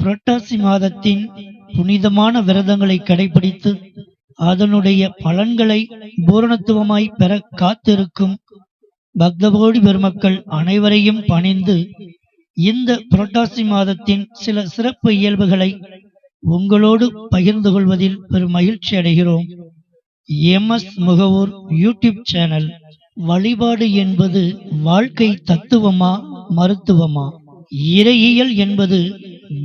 புரட்டாசி மாதத்தின் புனிதமான விரதங்களை கடைபிடித்து அதனுடைய பலன்களை பூரணத்துவமாய் பெற காத்திருக்கும் பக்தகோடி பெருமக்கள் அனைவரையும் பணிந்து இந்த புரட்டாசி மாதத்தின் சில சிறப்பு இயல்புகளை உங்களோடு பகிர்ந்து கொள்வதில் பெரும் மகிழ்ச்சி அடைகிறோம். M S Mugavoor YouTube channel. வழிபாடு என்பது வாழ்க்கை தத்துவமா மருத்துவமா? இறையியல் என்பது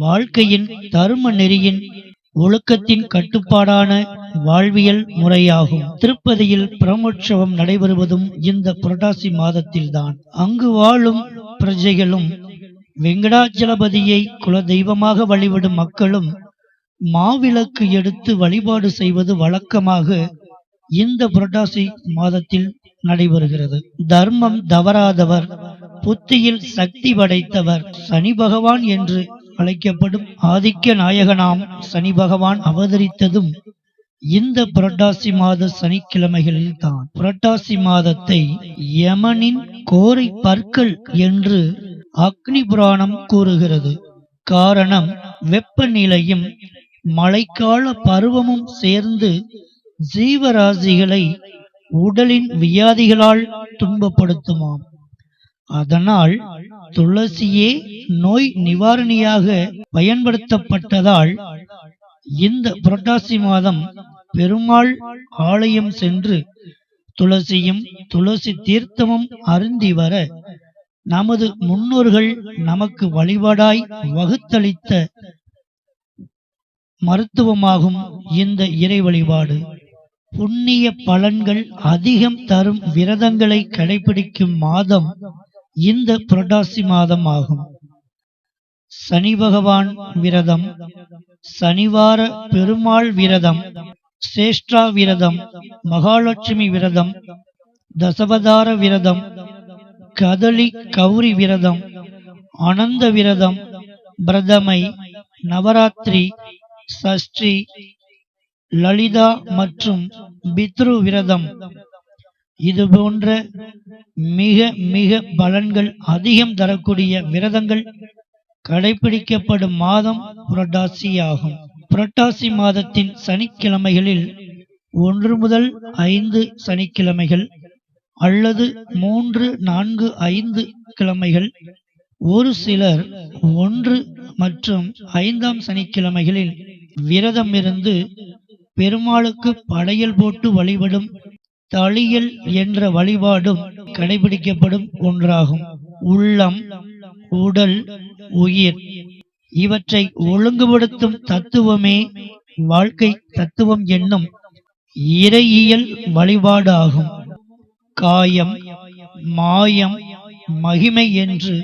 வாழ்க்கையின் தரும நெறியின் ஒழுக்கத்தின் கட்டுப்பாடான வாழ்வியல் முறையாகும். திருப்பதியில் பிரமோற்சவம் நடைபெறுவதும் இந்த புரட்டாசி மாதத்தில்தான். அங்கு வாழும் பிரஜைகளும் வெங்கடாச்சலபதியை குல தெய்வமாக வழிபடும் மக்களும் மாவிளக்கு எடுத்து வழிபாடு செய்வது வழக்கமாக இந்த புரட்டாசி மாதத்தில் நடைபெறுகிறது. தர்மம் தவறாதவர் புத்தியில் சக்தி படைத்தவர் சனி பகவான் என்று அழைக்கப்படும் ஆதிக்க நாயகனாம் சனி பகவான் அவதரித்ததும் இந்த புரட்டாசி மாத சனிக்கிழமைகளில் தான் புரட்டாசி மாதத்தை யமனின் கோரை பற்கள் என்று அக்னி புராணம் கூறுகிறது. காரணம் வெப்பநிலையும் மழைக்கால பருவமும் சேர்ந்து ஜீவராசிகளை உடலின் வியாதிகளால் துன்பப்படுத்துமாம். அதனால் துளசியே நோய் நிவாரணியாக பயன்படுத்தப்பட்டதால் இந்த புரட்டாசி மாதம் பெருமாள் ஆலயம் சென்று துளசியும் துளசி தீர்த்தமும் அருந்தி வர நமது முன்னோர்கள் நமக்கு வழிபாடாய் வகுத்தளித்த மருத்துவமாகும் இந்த இறை வழிபாடு. புண்ணிய பலன்கள் அதிகம் தரும் விரதங்களை கடைபிடிக்கும் மாதம் இந்த புரட்டாசி மாதம் ஆகும் சனி பகவான் விரதம் சனிவார பெருமாள் விரதம் சேஷ்டா விரதம் மகாலட்சுமி விரதம் தசவதார விரதம் கதலி கௌரி விரதம் அனந்த விரதம் பிரதமை நவராத்திரி சஷ்டி லலிதா மற்றும் பித்ரு விரதம். இது போன்ற மிக மிக பலன்கள் அதிகம் தரக்கூடிய விரதங்கள் கடைபிடிக்கப்படும் மாதம் புரட்டாசி ஆகும். புரட்டாசி மாதத்தின் சனிக்கிழமைகளில் ஒன்று முதல் ஐந்து சனிக்கிழமைகள் அல்லது மூன்று நான்கு ஐந்து கிழமைகள். ஒரு சிலர் ஒன்று மற்றும் ஐந்தாம் சனிக்கிழமைகளில் விரதம் இருந்து பெருமாளுக்கு படையல் போட்டு வழிபடும் தளியல் என்ற வழிபாடும் கடைபிடிக்கப்படும் ஒன்றாகும். உள்ளம் உடல் உயிர் இவற்றை ஒழுங்குபடுத்தும் தத்துவமே வாழ்க்கை தத்துவம் என்னும் இறையியல் வழிபாடாகும். காயம் மாயம் மகிமை என்று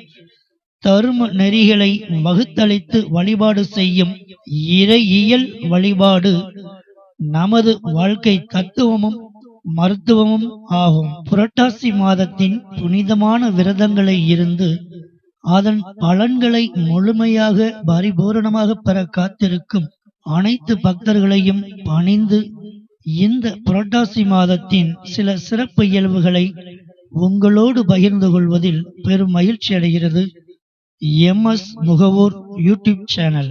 தரும நெறிகளை வகுத்தளித்து வழிபாடு செய்யும் இறையியல் வழிபாடு நமது வாழ்க்கை தத்துவமும் மருத்துவமும் ஆகும். புரட்டாசி மாதத்தின் புனிதமான விரதங்களை இருந்து அதன் பலன்களை முழுமையாக பரிபூரணமாக பெற காத்திருக்கும் அனைத்து பக்தர்களையும் பணிந்து இந்த புரட்டாசி மாதத்தின் சில சிறப்பு இயல்புகளை உங்களோடு பகிர்ந்து கொள்வதில் பெரும் மகிழ்ச்சி அடைகிறது. M S Mugavoor YouTube channel.